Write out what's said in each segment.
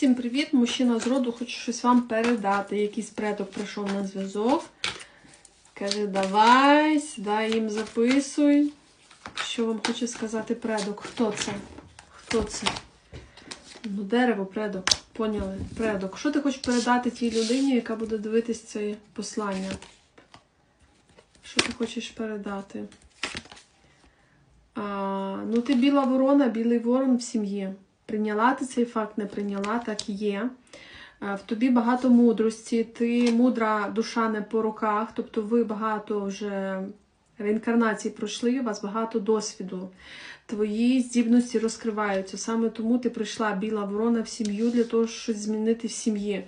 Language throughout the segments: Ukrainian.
Всім привіт! Мужчина з роду хоче щось вам передати. Якийсь предок прийшов на зв'язок. Каже, давай, сідай їм записуй. Що вам хоче сказати предок? Хто це? Хто це? Ну, дерево, предок. Поняли? Предок. Що ти хочеш передати тій людині, яка буде дивитись це послання? Що ти хочеш передати? А, ну, ти біла ворона, білий ворон в сім'ї. Прийняла ти цей факт, не прийняла, так і є. Е, В тобі багато мудрості, ти мудра душа не по руках, тобто ви багато вже реінкарнацій пройшли, у вас багато досвіду. Твої здібності розкриваються. Саме тому ти прийшла біла ворона в сім'ю для того, щоб змінити в сім'ї.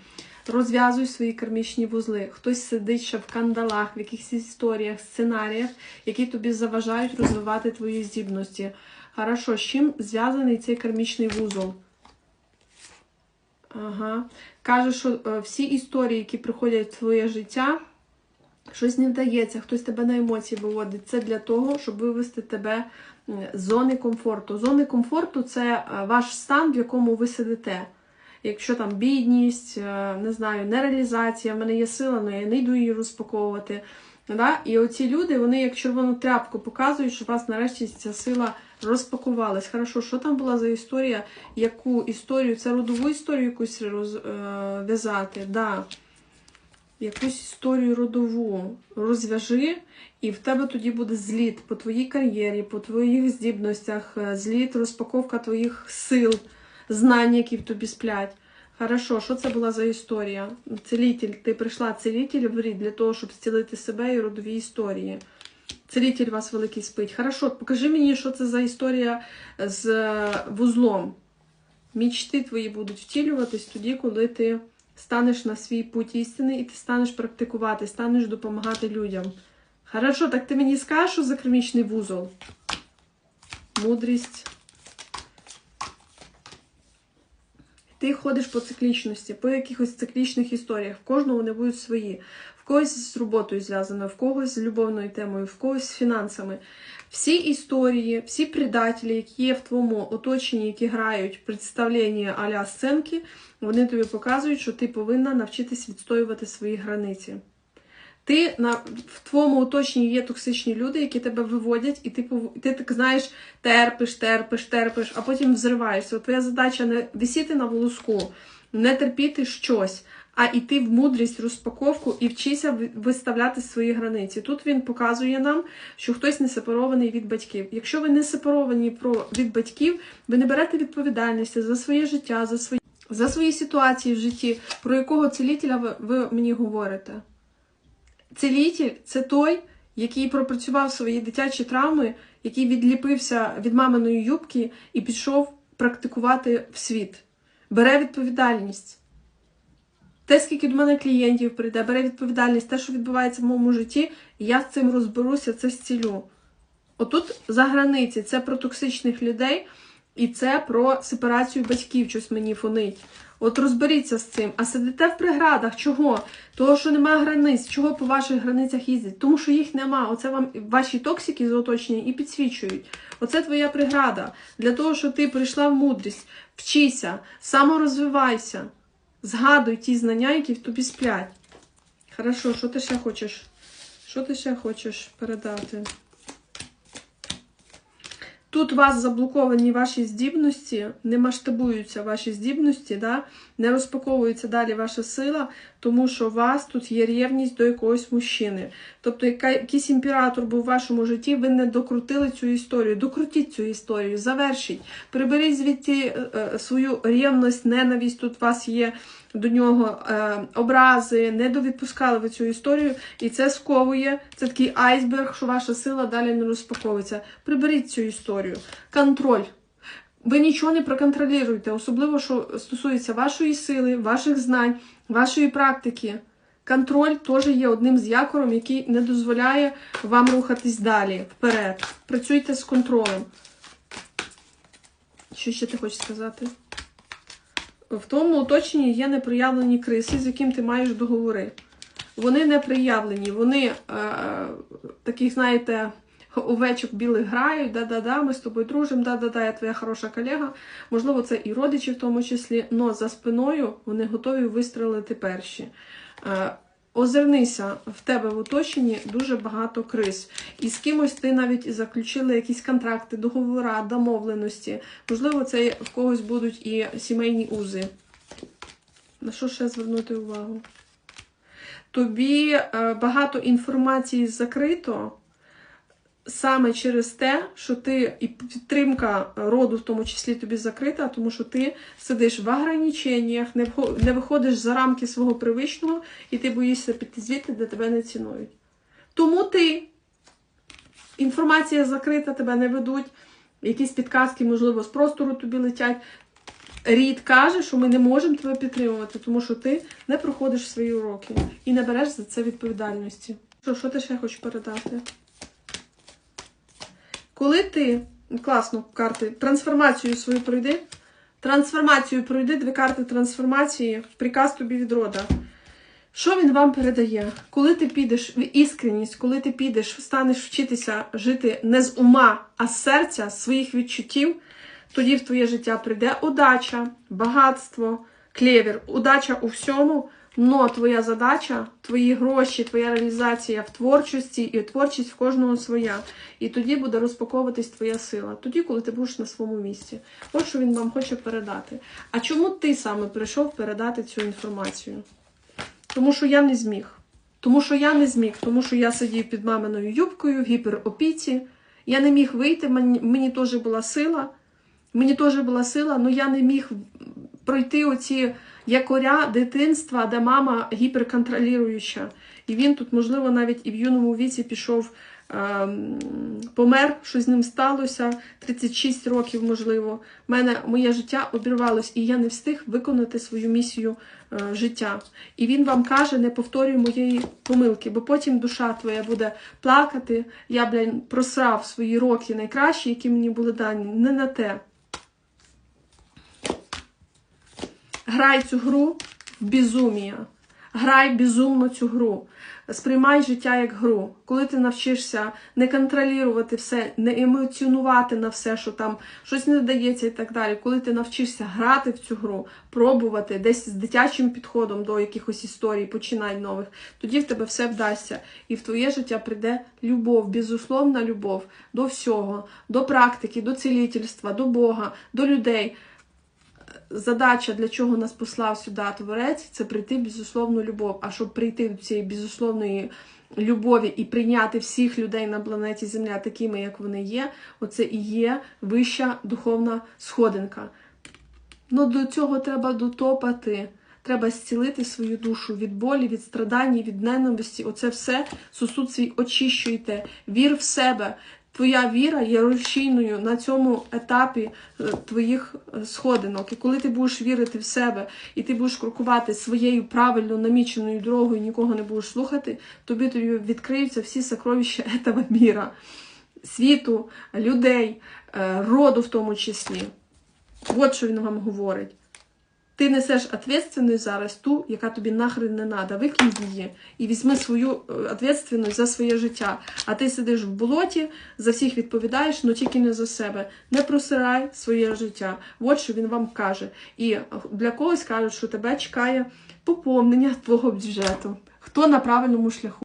Розв'язуй свої кармічні вузли. Хтось сидить ще в кандалах, в якихось історіях, сценаріях, які тобі заважають розвивати твої здібності. Хорошо, з чим зв'язаний цей кармічний вузол? Ага. Каже, що е, всі історії, які приходять в твоє життя, щось не вдається, хтось тебе на емоції виводить. Це для того, щоб вивести тебе з зони комфорту. Зони комфорту це е, ваш стан, в якому ви сидите. Якщо там бідність, е, не знаю, нереалізація, в мене є сила, але я не йду її розпаковувати. Да? І оці люди, вони як червону тряпку показують, що у вас нарешті ця сила розпакувалась. Хорошо, що там була за історія? Яку історію? Це родову історію якусь роз, е. Да. Якусь історію родову розв'яжи, і в тебе тоді буде зліт по твоїй кар'єрі, по твоїх здібностях, е, зліт, розпаковка твоїх сил, знань, які в тобі сплять. Хорошо, що це була за історія? Целитель, ти прийшла целитель в рід для того, щоб зцілити себе і родові історії. Целитель вас великий спить. Хорошо, покажи мені, що це за історія з е, вузлом. Мічти твої будуть втілюватись тоді, коли ти станеш на свій путь істини і ти станеш практикувати, станеш допомагати людям. Хорошо, так ти мені скажеш, що за кармічний вузол? Мудрість. Ти ходиш по циклічності, по якихось циклічних історіях. В кожного вони будуть свої. В когось з роботою зв'язано, в когось з любовною темою, в когось з фінансами. Всі історії, всі предателі, які є в твоєму оточенні, які грають представлення а-ля сценки, вони тобі показують, що ти повинна навчитись відстоювати свої границі. Ти на в твоєму оточенні є токсичні люди, які тебе виводять, і ти ти так знаєш, терпиш, терпиш, терпиш, а потім взриваєшся. Твоя задача не висіти на волоску, не терпіти щось, а йти в мудрість, розпаковку і вчися виставляти свої границі. Тут він показує нам, що хтось не сепарований від батьків. Якщо ви не сепаровані про від батьків, ви не берете відповідальності за своє життя, за свої за свої ситуації в житті, про якого целітеля ви, ви мені говорите. Целітель це той, який пропрацював свої дитячі травми, який відліпився від маминої юбки і пішов практикувати в світ. Бере відповідальність. Те, скільки до мене клієнтів прийде, бере відповідальність, те, що відбувається в моєму житті, я з цим розберуся, це зцілю. Отут за границі це про токсичних людей, і це про сепарацію батьків, щось мені фонить. От розберіться з цим. А сидите в преградах. Чого? Того, що немає границь. Чого по ваших границях їздять? Тому що їх нема. Оце вам ваші токсики з оточення і підсвічують. Оце твоя преграда. Для того, щоб ти прийшла в мудрість. Вчися, саморозвивайся. Згадуй ті знання, які в тобі сплять. Хорошо, що ти ще хочеш? Що ти ще хочеш передати? Тут у вас заблоковані ваші здібності, не масштабуються ваші здібності, да? не розпаковується далі ваша сила, тому що у вас тут є рівність до якогось мужчини. Тобто, якийсь імператор був в вашому житті, ви не докрутили цю історію. Докрутіть цю історію, завершіть. Приберіть звідти е, е, свою рівність, ненависть. Тут у вас є до нього е, образи, не довідпускали ви цю історію, і це сковує. Це такий айсберг, що ваша сила далі не розпаковується. Приберіть цю історію. Контроль. Ви нічого не проконтролюєте, особливо, що стосується вашої сили, ваших знань, вашої практики. Контроль теж є одним з якором, який не дозволяє вам рухатись далі, вперед. Працюйте з контролем. Що ще ти хочеш сказати? В тому оточенні є неприявлені криси, з яким ти маєш договори. Вони не приявлені, вони е, таких, знаєте, овечок білих грають, да-да-да, ми з тобою дружимо, да-да-да, я твоя хороша колега. Можливо, це і родичі в тому числі, але за спиною вони готові вистрелити перші. Е, Озирнися, в тебе в оточенні дуже багато криз. І з кимось ти навіть заключили якісь контракти, договори, домовленості. Можливо, це в когось будуть і сімейні узи. На що ще звернути увагу? Тобі е, багато інформації закрито саме через те, що ти і підтримка роду, в тому числі тобі закрита, тому що ти сидиш в ограниченнях, не виходиш за рамки свого привичного, і ти боїшся піти звідти, де тебе не цінують. Тому ти інформація закрита, тебе не ведуть, якісь підказки, можливо, з простору тобі летять. Рід каже, що ми не можемо тебе підтримувати, тому що ти не проходиш свої уроки і не береш за це відповідальності. Що, що ти ще хочеш передати? Коли ти класно карти, трансформацію свою пройди, трансформацію пройди, дві карти трансформації, приказ тобі від рода. Що він вам передає? Коли ти підеш в іскреність, коли ти підеш, станеш вчитися жити не з ума, а з серця, з своїх відчуттів, тоді в твоє життя прийде удача, багатство, клевір, удача у всьому. Но твоя задача, твої гроші, твоя реалізація в творчості і творчість в кожного своя. І тоді буде розпаковуватись твоя сила. Тоді, коли ти будеш на своєму місці. Ось що він вам хоче передати. А чому ти саме прийшов передати цю інформацію? Тому що я не зміг. Тому що я не зміг, тому що я сидів під маминою юбкою в гіперопіці. Я не міг вийти, мені, мені теж була сила. Мені теж була сила, але я не міг пройти оці якоря дитинства, де мама гіперконтролююча. І він тут, можливо, навіть і в юному віці пішов, ем, помер, що з ним сталося, 36 років, можливо. Мене моє життя обірвалось, і я не встиг виконати свою місію е, життя. І він вам каже, не повторюй моєї помилки, бо потім душа твоя буде плакати. Я, блядь, просрав свої роки найкращі, які мені були дані, не на те. Грай цю гру в безумія. Грай безумно цю гру. Сприймай життя як гру. Коли ти навчишся не контролювати все, не емоціонувати на все, що там щось не дається і так далі. Коли ти навчишся грати в цю гру, пробувати десь з дитячим підходом до якихось історій, починай нових, тоді в тебе все вдасться. І в твоє життя прийде любов, безусловна любов до всього, до практики, до цілительства, до Бога, до людей задача, для чого нас послав сюди Творець, це прийти в безусловну любов. А щоб прийти до цієї безусловної любові і прийняти всіх людей на планеті Земля такими, як вони є, оце і є вища духовна сходинка. Ну до цього треба дотопати. Треба зцілити свою душу від болі, від страдань, від ненависті. Оце все сосуд свій очищуйте. Вір в себе. Твоя віра є рушійною на цьому етапі е, твоїх е, сходинок. І коли ти будеш вірити в себе, і ти будеш крокувати своєю правильно наміченою дорогою, нікого не будеш слухати, тобі тобі відкриються всі сокровища этого міра, світу, людей, е, роду в тому числі. От що він вам говорить. Ти несеш відповідальність зараз ту, яка тобі нахрен не треба. Викинь її і візьми свою е, відповідальність за своє життя. А ти сидиш в болоті, за всіх відповідаєш, але тільки не за себе. Не просирай своє життя. От що він вам каже. І для когось кажуть, що тебе чекає поповнення твого бюджету. Хто на правильному шляху?